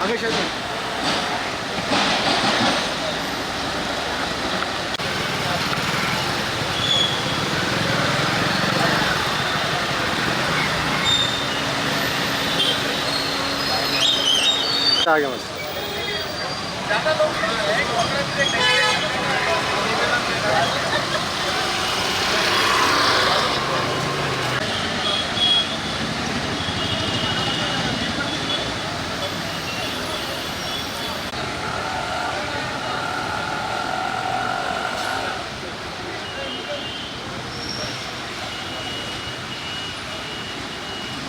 哪个小姐。下一个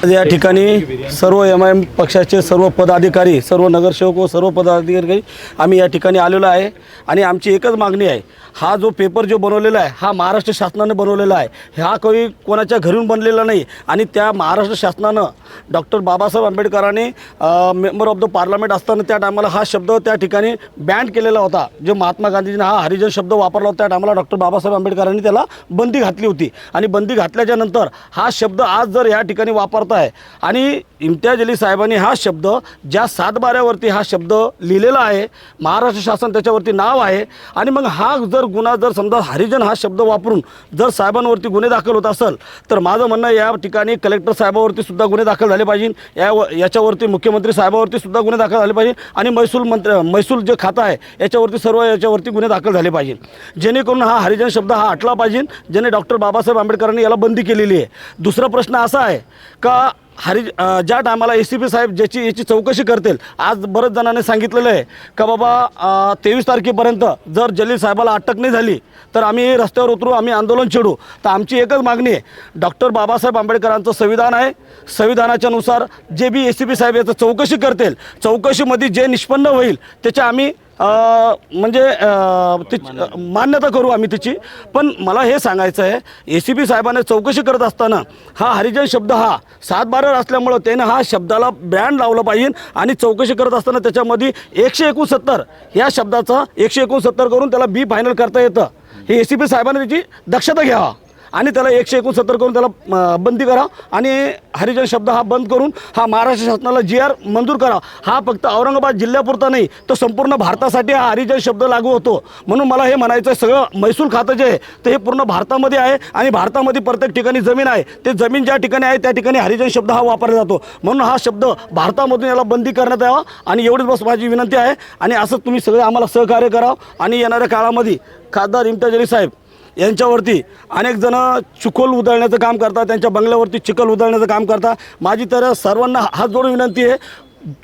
या ठिकाणी सर्व एम आय एम पक्षाचे सर्व पदाधिकारी सर्व नगरसेवक व सर्व पदाधिकारी आम्ही या ठिकाणी आलेलो आहे. आणि आमची एकच मागणी आहे हा जो पेपर जो बनवलेला आहे हा महाराष्ट्र शासनाने बनवलेला आहे. हा काही कोणाच्या घरून बनलेला नाही आणि त्या महाराष्ट्र शासनानं डॉक्टर बाबासाहेब आंबेडकरांनी मेंबर ऑफ द पार्लमेंट असताना त्या टायमाला हा शब्द त्या ठिकाणी बॅन केलेला होता. जो महात्मा गांधीजीने हा हरिजन शब्द वापरला होता त्या टायमाला डॉक्टर बाबासाहेब आंबेडकरांनी त्याला बंदी घातली होती. आणि बंदी घातल्याच्या नंतर हा शब्द आज जर या ठिकाणी वापरत आहे. आणि इम्तियाज अली साहेबांनी हा शब्द ज्या सातबाऱ्यावरती हा शब्द लिहिलेला आहे महाराष्ट्र शासन त्याच्यावरती नाव आहे. आणि मग हा जर गुन्हा जर समजा हरिजन हा शब्द वापरून जर साहेबांवरती गुन्हे दाखल होत असेल तर माझं म्हणणं या ठिकाणी कलेक्टर साहेबावरती सुद्धा गुन्हे दाखल झाले पाहिजे. या याच्यावरती मुख्यमंत्री साहेबावरती सुद्धा गुन्हे दाखल झाले पाहिजे. आणि महसूल मंत्र महसूल जे खातं आहे याच्यावरती सर्व याच्यावरती गुन्हे दाखल झाले पाहिजे. जेणेकरून हा हरिजन शब्द हा हटला पाहिजे. ज्याने डॉक्टर बाबासाहेब आंबेडकरांनी याला बंदी केलेली आहे. दुसरा प्रश्न असा आहे का あ。हरी ज्या टायमाला ए सी पी साहेब ज्याची याची चौकशी करतील आज बरेच जणांनी सांगितलेलं आहे का बाबा तेवीस तारखेपर्यंत जर जलील साहेबाला अटक नाही झाली तर आम्ही रस्त्यावर उतरू आम्ही आंदोलन छेडू. तर आमची एकच मागणी आहे डॉक्टर बाबासाहेब आंबेडकरांचं संविधान आहे. संविधानाच्या नुसार जे बी ए सी पी साहेब याचं चौकशी करतील चौकशीमध्ये जे निष्पन्न होईल त्याच्या आम्ही म्हणजे अ, ती मान्यता करू आम्ही तिची. पण मला हे सांगायचं आहे ए सी पी साहेबांना चौकशी करत असताना हा हरिजन शब्द हा सात बार असल्यामुळं त्यानं हा शब्दाला ब्रँड लावलं पाहिजे आणि चौकशी करत असताना त्याच्यामध्ये एकशे एकोणसत्तर या शब्दाचा एकशे एकोणसत्तर करून त्याला बी फायनल करता येतं. हे ए सी पी साहेबांनी त्याची दक्षता घ्यावा. आणि त्याला एकशे एकोणसत्तर करून त्याला बंदी करा. आणि हरिजन शब्द हा बंद करून हा महाराष्ट्र शासनाला जी आर मंजूर करा. हा फक्त औरंगाबाद जिल्ह्यापुरता नाही तर संपूर्ण भारतासाठी हा हरिजन शब्द लागू होतो. म्हणून मला हे म्हणायचं आहे सगळं महसूल खातं जे आहे ते हे पूर्ण भारतामध्ये आहे आणि भारतामध्ये प्रत्येक ठिकाणी जमीन आहे. ते जमीन ज्या ठिकाणी आहे त्या ठिकाणी हरिजन शब्द हा वापरला जातो. म्हणून हा शब्द भारतामधून याला बंदी करण्यात यावा. आणि एवढीच बस माझी विनंती आहे. आणि असं तुम्ही सगळे आम्हाला सहकार्य करावं. आणि येणाऱ्या काळामध्ये खासदार इम्तियाज अली साहेब यांच्यावरती अनेक जण चिखल उधळण्याचं काम करतात त्यांच्या बंगल्यावरती चिखल उधळण्याचं काम करतात. माझी तर सर्वांना हात जोडून विनंती आहे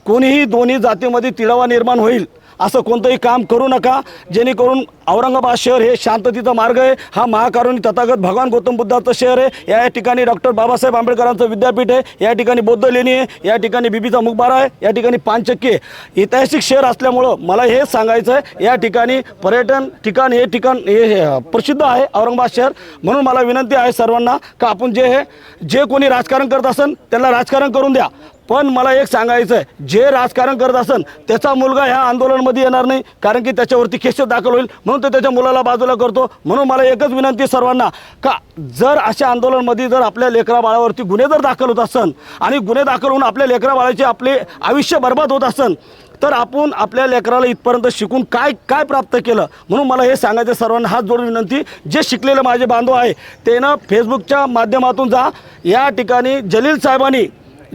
कोणीही दोन्ही जातीमध्ये तिळावा निर्माण होईल असं कोणतंही काम करू नका. जेणेकरून औरंगाबाद शहर हे शांततेचा मार्ग आहे. हा महाकारुणी तथागत भगवान गौतम बुद्धाचं शहर आहे. या ठिकाणी डॉक्टर बाबासाहेब आंबेडकरांचं विद्यापीठ आहे. या ठिकाणी बौद्ध लेणी आहे. या ठिकाणी बिबीचा मुखबारा आहे. या ठिकाणी पानचक्की आहे. ऐतिहासिक शहर असल्यामुळं मला हे सांगायचं आहे. या ठिकाणी पर्यटन ठिकाण हे ठिकाण हे हे, प्रसिद्ध आहे औरंगाबाद शहर. म्हणून मला विनंती आहे सर्वांना का आपण जे हे जे कोणी राजकारण करत असेल त्यांना राजकारण करून द्या. पण मला एक सांगायचं आहे जे राजकारण करत असन त्याचा मुलगा ह्या आंदोलनमध्ये येणार नाही कारण की त्याच्यावरती केस दाखल होईल म्हणून तो त्याच्या मुलाला बाजूला करतो. म्हणून मला एकच विनंती सर्वांना का जर अशा आंदोलनमध्ये जर आपल्या लेकरा बाळावरती गुन्हे जर दाखल होत असन आणि गुन्हे दाखल होऊन आपल्या लेकरा बाळाचे आपले आयुष्य बर्बाद होत असन तर आपण आपल्या लेकराला इथपर्यंत शिकून काय काय प्राप्त केलं? म्हणून मला हे सांगायचं सर्वांना हात जोडून विनंती जे शिकलेले माझे बांधव आहे ते ना फेसबुकच्या माध्यमातून जा. या ठिकाणी जलील साहेबांनी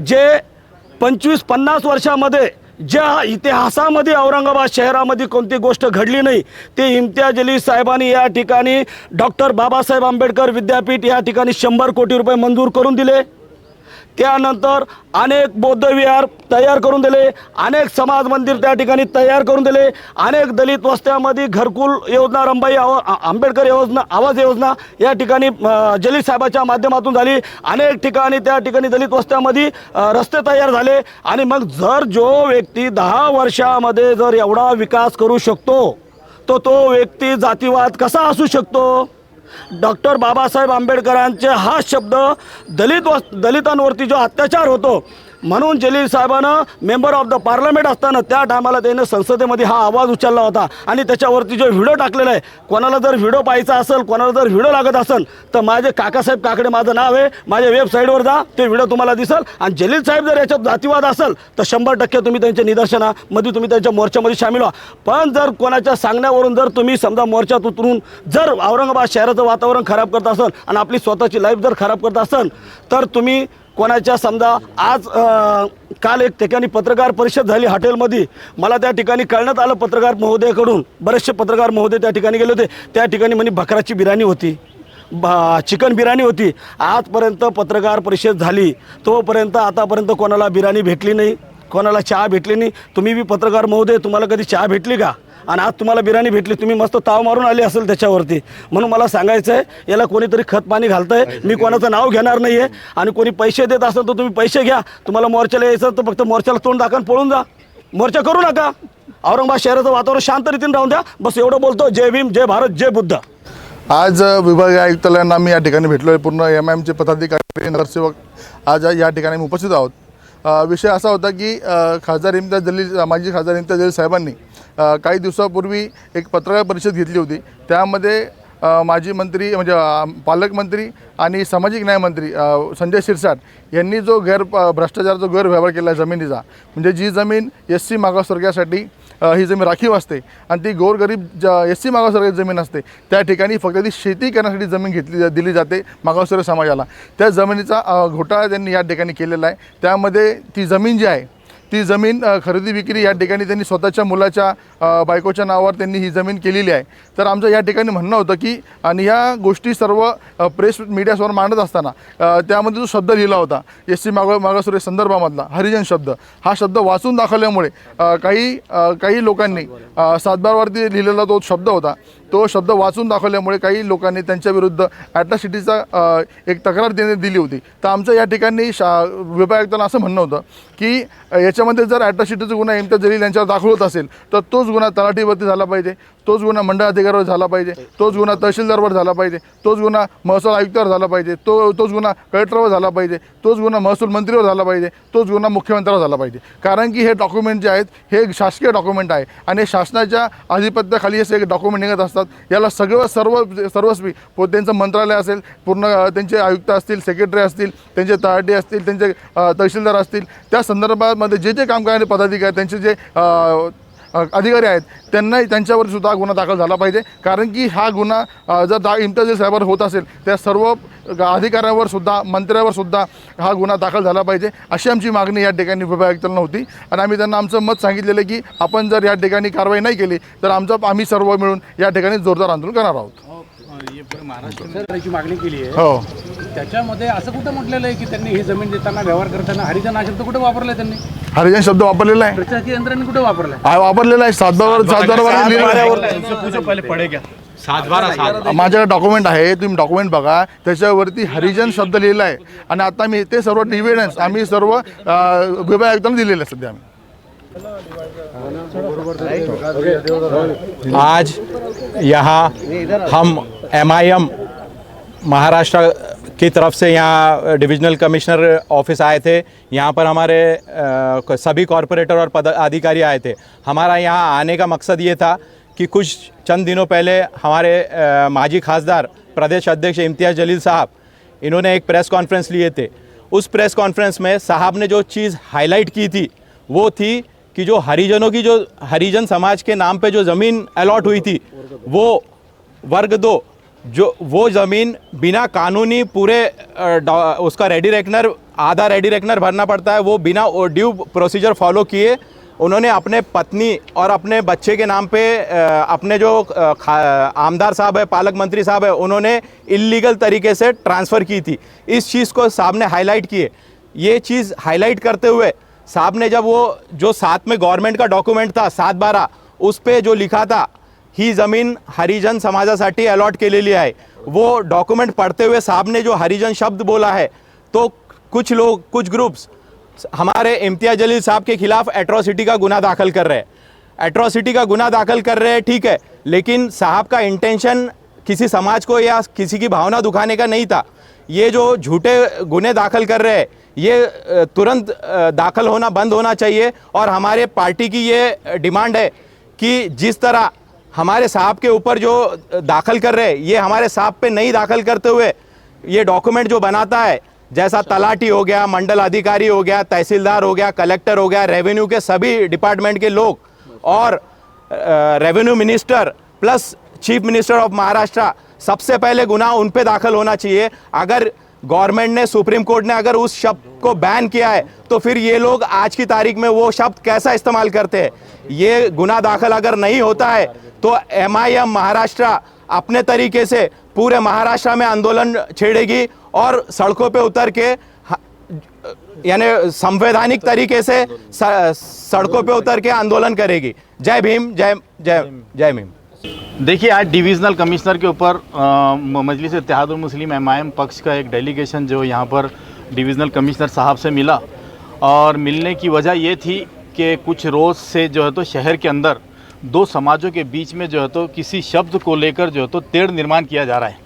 जे पंचवीस पन्नास वर्षामध्ये ज्या इतिहासामध्ये औरंगाबाद शहरामध्ये कोणती गोष्ट घडली नाही ते इम्तियाज अली साहेबांनी या ठिकाणी डॉक्टर बाबासाहेब आंबेडकर विद्यापीठ या ठिकाणी शंभर कोटी रुपये मंजूर करून दिले. त्यानंतर अनेक बौद्ध विहार तयार करून दिले अनेक समाज मंदिर त्या ठिकाणी तयार करून दिले अनेक दलित वस्त्यामध्ये घरकुल योजना रंबाई आव आंबेडकर योजना आवाज योजना या ठिकाणी जलील साहेबाच्या माध्यमातून झाली. अनेक ठिकाणी त्या ठिकाणी दलित वस्त्यामध्ये रस्ते तयार झाले. आणि मग जर जो व्यक्ती दहा वर्षामध्ये जर एवढा विकास करू शकतो तो तो व्यक्ती जातीवाद कसा असू शकतो? डॉक्टर बाबासाहेब आंबेडकरांचे हा शब्द दलित वस दलितांवरती जो अत्याचार होतो म्हणून जलील साहेबानं मेंबर ऑफ द पार्लमेंट असताना त्या टायमाला त्यानं संसदेमध्ये हा आवाज उचलला होता. आणि त्याच्यावरती जो व्हिडिओ टाकलेला आहे कोणाला जर व्हिडिओ पाहायचा असेल कोणाला जर व्हिडिओ लागत असेल तर माझे काकासाहेब काकडे माझं नाव आहे. माझ्या वेबसाईटवर जा ते व्हिडिओ तुम्हाला दिसेल. आणि जलील साहेब जर याच्यात जातीवाद असेल तर शंभर टक्के तुम्ही त्यांच्या निदर्शनामध्ये तुम्ही त्यांच्या मोर्चामध्ये सामील व्हा. पण जर कोणाच्या सांगण्यावरून जर तुम्ही समजा मोर्चात उतरून जर औरंगाबाद शहराचं वातावरण खराब करत असाल आणि आपली स्वतःची लाईफ जर खराब करत असाल तर तुम्ही कोणाच्या समजा आज काल एक ठिकाणी पत्रकार परिषद झाली हॉटेलमध्ये. मला त्या ठिकाणी कळण्यात आलं पत्रकार महोदयाकडून. बरेचसे पत्रकार महोदय त्या ठिकाणी गेले होते. त्या ठिकाणी म्हणे बकराची बिर्याणी होती. बा चिकन बिर्याणी होती. आजपर्यंत पत्रकार परिषद झाली. तोपर्यंत आतापर्यंत कोणाला बिर्याणी भेटली नाही. कोणाला चहा भेटली नाही. तुम्ही बी पत्रकार महोदय तुम्हाला कधी चहा भेटली का? आणि आज तुम्हाला बिर्याणी भेटली तुम्ही मस्त ताव मारून आली असेल त्याच्यावरती. म्हणून मला सांगायचं आहे याला कोणीतरी खत पाणी घालतंय. मी कोणाचं नाव घेणार नाही आहे आणि कोणी पैसे देत असेल तर तुम्ही पैसे घ्या. तुम्हाला मोर्चाला यायचं तर फक्त मोर्चाला तोंड दाखवून पळून जा. मोर्चा करू नका. औरंगाबाद शहराचं वातावरण शांत रीतीने राहून द्या. बस एवढं बोलतो. जय भीम जय भारत जय बुद्ध. आज विभागीय आयुक्तालयांना मी या ठिकाणी भेटलो आहे पूर्ण एम आय एमचे पदाधिकारी नगरसेवक आज या ठिकाणी आम्ही उपस्थित आहोत. विषय असा होता की खासदार इम्तियाज जलील माजी खासदार इम्तियाज जलील साहेबांनी काही दिवसापूर्वी एक पत्रकार परिषद घेतली होती. त्यामध्ये माजी मंत्री म्हणजे पालकमंत्री आणि सामाजिक न्यायमंत्री संजय शिरसाट यांनी जो गैर भ्रष्टाचार जो गैरव्यवहार केला आहे जमिनीचा म्हणजे जी जमीन एस सी मागासवर्गासाठी ही जमीन राखीव असते आणि ती गोरगरीब ज एस सी मागासवर्गाची जमीन असते त्या ठिकाणी फक्त ती शेती करण्यासाठी जमीन घेतली दिली जाते मागासवर्ग समाजाला. त्या जमिनीचा घोटाळा त्यांनी या ठिकाणी केलेला आहे. त्यामध्ये ती जमीन जी आहे ती जमीन खरेदी विक्री या ठिकाणी त्यांनी स्वतःच्या मुलाच्या बायकोच्या नावावर त्यांनी ही जमीन केलेली आहे. तर आमचं या ठिकाणी म्हणणं होतं की आणि ह्या गोष्टी सर्व प्रेस मीडियासमोर मांडत असताना त्यामध्ये जो शब्द लिहिला होता एस सी माग मागासुरे संदर्भामधला हरिजन शब्द हा शब्द वाचून दाखवल्यामुळे काही काही लोकांनी सातबारवरती लिहिलेला तो शब्द होता तो शब्द वाचून दाखवल्यामुळे काही लोकांनी त्यांच्या विरुद्ध ॲट्रॉसिटीचा एक तक्रार देण्यात दिली होती. तर आमचं या ठिकाणी शा विभागायुक्तांना असं म्हणणं होतं की याच्या याच्यामध्ये जर ॲट्रॉसिटीचा गुन्हा इम्तियाज जलील यांच्यावर दाखल होत असेल तर तोच गुन्हा तलाठीवरती झाला पाहिजे तोच गुन्हा मंडळ अधिकाऱ्यावर झाला पाहिजे तोच गुन्हा तहसीलदारवर झाला पाहिजे तोच गुन्हा महसूल आयुक्तावर झाला पाहिजे तो तोच गुन्हा कलेक्टरवर झाला पाहिजे तोच गुन्हा महसूल मंत्रीवर झाला पाहिजे तोच गुन्हा मुख्यमंत्र्यावर झाला पाहिजे. कारण की हे डॉक्युमेंट जे आहेत हे एक शासकीय डॉक्युमेंट आहे आणि शासनाच्या आधिपत्याखाली असे एक डॉक्युमेंट निघत असतात. याला सगळं सर्व सर्वस्वी पो त्यांचं मंत्रालय असेल पूर्ण त्यांचे आयुक्त असतील सेक्रेटरी असतील त्यांचे तलाठी असतील त्यांचे तहसीलदार असतील त्या संदर्भामध्ये जे जे काम करणारे पदाधिकारी त्यांचे जे अधिकारी आहेत त्यांनाही त्यांच्यावर सुद्धा गुन्हा दाखल झाला पाहिजे. कारण की हा गुन्हा जर दा इम्तियाज साहेबांवर होत असेल त्या सर्व अधिकाऱ्यांवर सुद्धा मंत्र्यावर सुद्धा हा गुन्हा दाखल झाला पाहिजे. अशी आमची मागणी या ठिकाणी विभाग आयुक्तांना होती. आणि आम्ही त्यांना आमचं मत सांगितलेलं की आपण जर या ठिकाणी कारवाई नाही केली तर आमचं आम्ही सर्व मिळून या ठिकाणी जोरदार आंदोलन करणार आहोत. पूर्ण महाराष्ट्र सरकारची मागणी केली आहे. हो. त्याच्यामध्ये असं कुठं म्हटलेलं आहे की त्यांनी ही जमीन देताना व्यवहार करताना हरिजन हा शब्द कुठे वापरलाय त्यांनी? हरिजन शब्द वापरलेला आहे. प्रशासकीय यंत्रणेने कुठे वापरलाय? हा वापरलेला आहे. सातबार सातबारावर लिहिलेलं आहे. माझ्याकडे डॉक्युमेंट आहे तुम्ही डॉक्युमेंट बघा. त्याच्यावरती हरिजन शब्द लिहिला आहे. आणि आता मी ते सर्व डिव्हिडन्स आम्ही सर्व अ, विभाग आयुक्तांना दिलेले आहे सध्या आम्ही. आज यहाँ हम एमआईएम महाराष्ट्र की तरफ़ से यहाँ डिविजनल कमिश्नर ऑफ़िस आए थे। यहाँ पर हमारे अ, सभी कॉरपोरेटर और पदाधिकारी आए थे। हमारा यहाँ आने का मकसद ये था कि कुछ चंद दिनों पहले हमारे अ, माजी खासदार प्रदेश अध्यक्ष इम्तियाज़ जलील साहब इन्होंने एक प्रेस कॉन्फ्रेंस लिए थे। उस प्रेस कॉन्फ्रेंस में साहब ने जो चीज़ हाईलाइट की थी वो थी कि जो हरिजनों की जो हरिजन समाज के नाम पे जो ज़मीन अलॉट हुई थी वो वर्ग दो जो, वो ज़मीन बिना कानूनी पूरे उसका रेडी रेकनर आधा रेडी रेकनर भरना पड़ता है, वो बिना ड्यू प्रोसीजर फॉलो किए, उन्होंने अपने पत्नी और अपने बच्चे के नाम पे अपने जो आमदार साहब है, पालक मंत्री साहब है, उन्होंने इलीगल तरीके से ट्रांसफ़र की थी। इस चीज़ को साहब ने हाईलाइट किए। ये चीज़ हाईलाइट करते हुए, साहब ने जब वो, जो साथ में गवर्नमेंट का डॉक्यूमेंट था, सात बारह, उस पर जो लिखा था ही ज़मीन हरिजन समाजासाठी अलॉट केलेली आहे. वो डॉक्युमेंट पढ़ते हुए साहब ने जो हरिजन शब्द बोला है तो कुछ लोग, कुछ ग्रुप्स हमारे इम्तियाज़ जलील साहब के खिलाफ एट्रोसिटी का गुना दाखिल कर रहे हैं। एट्रोसिटी का गुना दाखिल कर रहे हैं, ठीक है, लेकिन साहब का इंटेंशन किसी समाज को या किसी की भावना दुखाने का नहीं था। ये जो झूठे गुने दाखिल कर रहे हैं, ये तुरंत दाखिल होना बंद होना चाहिए और हमारे पार्टी की ये डिमांड है कि जिस तरह हमारे साहब के ऊपर जो दाखिल कर रहे ये हमारे साहब पे नहीं दाखिल करते हुए ये डॉक्यूमेंट जो बनाता है जैसा तलाटी हो गया मंडल अधिकारी हो गया तहसीलदार हो गया कलेक्टर हो गया रेवेन्यू के सभी डिपार्टमेंट के लोग और revenue minister plus chief minister of Maharashtra सबसे पहले गुनाह उन पे दाखिल होना चाहिए। अगर गवर्नमेंट ने सुप्रीम कोर्ट ने अगर उस शब्द को बैन किया है तो फिर ये लोग आज की तारीख में वो शब्द कैसा इस्तेमाल करते हैं? ये गुना दाखिल अगर नहीं होता है तो एम आई एम महाराष्ट्र अपने तरीके से पूरे महाराष्ट्र में आंदोलन छेड़ेगी और सड़कों पे उतर के यानी संवैधानिक तरीके से सड़कों पे उतर के आंदोलन करेगी। जय भीम, जय जय जय भीम। देखिए, आज डिविजनल कमिश्नर के ऊपर मजलिस इत्तेहादुल मुस्लिम एम पक्ष का एक डेलीगेशन जो यहाँ पर डिविजनल कमिश्नर साहब से मिला। और मिलने की वजह ये थी कि कुछ रोज़ से जो है तो शहर के अंदर दो समाजों के बीच में जो है तो किसी शब्द को लेकर जो है तो तेड़ निर्माण किया जा रहा है।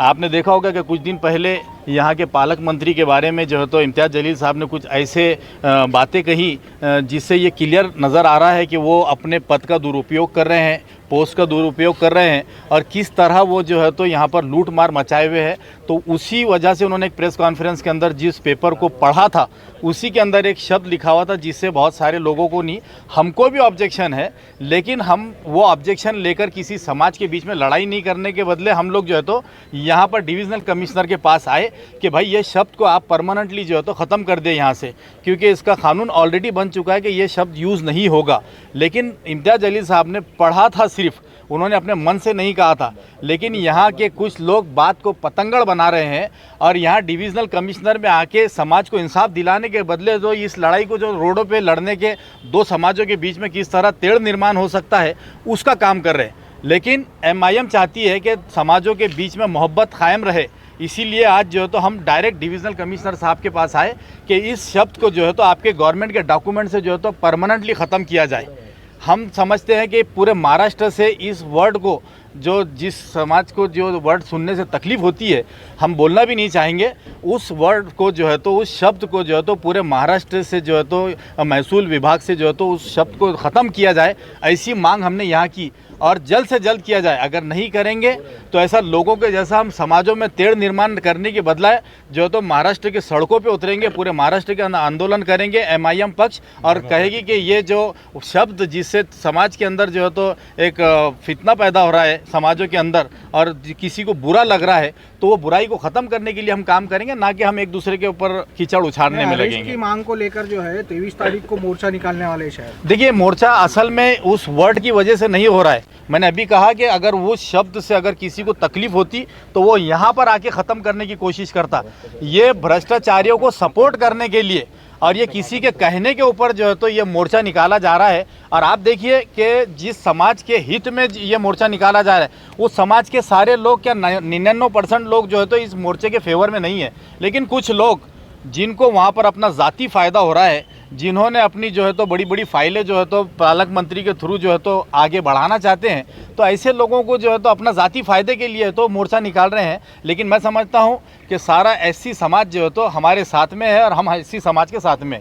आपने देखा होगा कि कुछ दिन पहले यहाँ के पालक मंत्री के बारे में जो है तो इम्तियाज़ जलील साहब ने कुछ ऐसे बातें कही जिससे ये क्लियर नज़र आ रहा है कि वो अपने पद का दुरुपयोग कर रहे हैं, पोस्ट का दुरुपयोग कर रहे हैं और किस तरह वो जो है तो यहाँ पर लूट मार मचाए हुए हैं। तो उसी वजह से उन्होंने एक प्रेस कॉन्फ्रेंस के अंदर जिस पेपर को पढ़ा था, उसी के अंदर एक शब्द लिखा हुआ था जिससे बहुत सारे लोगों को नहीं, हमको भी ऑब्जेक्शन है, लेकिन हम, वो ऑब्जेक्शन लेकर किसी समाज के बीच में लड़ाई नहीं करने के बदले हम लोग जो है तो यहाँ पर डिविजनल कमिश्नर के पास आए कि भाई ये शब्द को आप परमानेंटली जो है तो ख़त्म कर दे यहाँ से, क्योंकि इसका कानून ऑलरेडी बन चुका है कि ये शब्द यूज़ नहीं होगा। लेकिन इम्तियाज़ अली साहब ने पढ़ा था सिर्फ़, उन्होंने अपने मन से नहीं कहा था। लेकिन यहाँ के कुछ लोग बात को पतंगड़ बना रहे हैं और यहाँ डिविजनल कमिश्नर में आके समाज को इंसाफ दिलाने के बदले जो इस लड़ाई को जो रोडों पे लड़ने के दो समाजों के बीच में किस तरह तेड़ निर्माण हो सकता है, उसका काम कर रहे हैं। लेकिन एमआईएम चाहती है कि समाजों के बीच में मोहब्बत कायम रहे। इसीलिए आज जो है तो हम डायरेक्ट डिविजनल कमिश्नर साहब के पास आए कि इस शब्द को जो है तो आपके गवर्नमेंट के डॉक्यूमेंट से जो है तो परमानेंटली ख़त्म किया जाए। हम समझते हैं कि पूरे महाराष्ट्र से इस वर्ड को जो जिस समाज को जो वर्ड सुनने से तकलीफ़ होती है, हम बोलना भी नहीं चाहेंगे। उस वर्ड को जो है तो उस शब्द को जो है तो पूरे महाराष्ट्र से जो है तो महसूल विभाग से जो है तो उस शब्द को ख़त्म किया जाए, ऐसी मांग हमने यहाँ की। और जल्द से जल्द किया जाए। अगर नहीं करेंगे तो ऐसा लोगों के जैसा हम समाजों में तेड़ निर्माण करने के बदलाए, जो है तो महाराष्ट्र के सड़कों पे उतरेंगे, पूरे महाराष्ट्र के आंदोलन करेंगे एमआईएम पक्ष, और कहेगी कि ये जो शब्द जिससे समाज के अंदर जो है तो एक फितना पैदा हो रहा है समाजों के अंदर और किसी को बुरा लग रहा है तो वो बुराई को ख़त्म करने के लिए हम काम करेंगे ना कि हम एक दूसरे के ऊपर कीचड़ उछाड़ने में लगेंगे। की मांग को लेकर जो है तेईस तारीख को मोर्चा निकालने वाले शायद देखिए मोर्चा असल में उस वर्ड की वजह से नहीं हो रहा है। मैंने अभी कहा कि अगर वो शब्द से अगर किसी को तकलीफ़ होती तो वो यहाँ पर आके ख़त्म करने की कोशिश करता। ये भ्रष्टाचारियों को सपोर्ट करने के लिए और ये किसी के कहने के ऊपर जो है तो ये मोर्चा निकाला जा रहा है। और आप देखिए कि जिस समाज के हित में ये मोर्चा निकाला जा रहा है, उस समाज के सारे लोग, क्या निन्यानवे परसेंट लोग जो है तो इस मोर्चे के फेवर में नहीं है। लेकिन कुछ लोग जिनको वहाँ पर अपना ज़ाती फ़ायदा हो रहा है, जिन्होंने अपनी जो है तो बड़ी बड़ी फाइलें जो है तो पालक मंत्री के थ्रू जो है तो आगे बढ़ाना चाहते हैं तो ऐसे लोगों को जो है तो अपना ज़ाती फ़ायदे के लिए तो मोर्चा निकाल रहे हैं लेकिन मैं समझता हूँ कि सारा ऐसी समाज जो है तो हमारे साथ में है और हम ऐसी समाज के साथ में।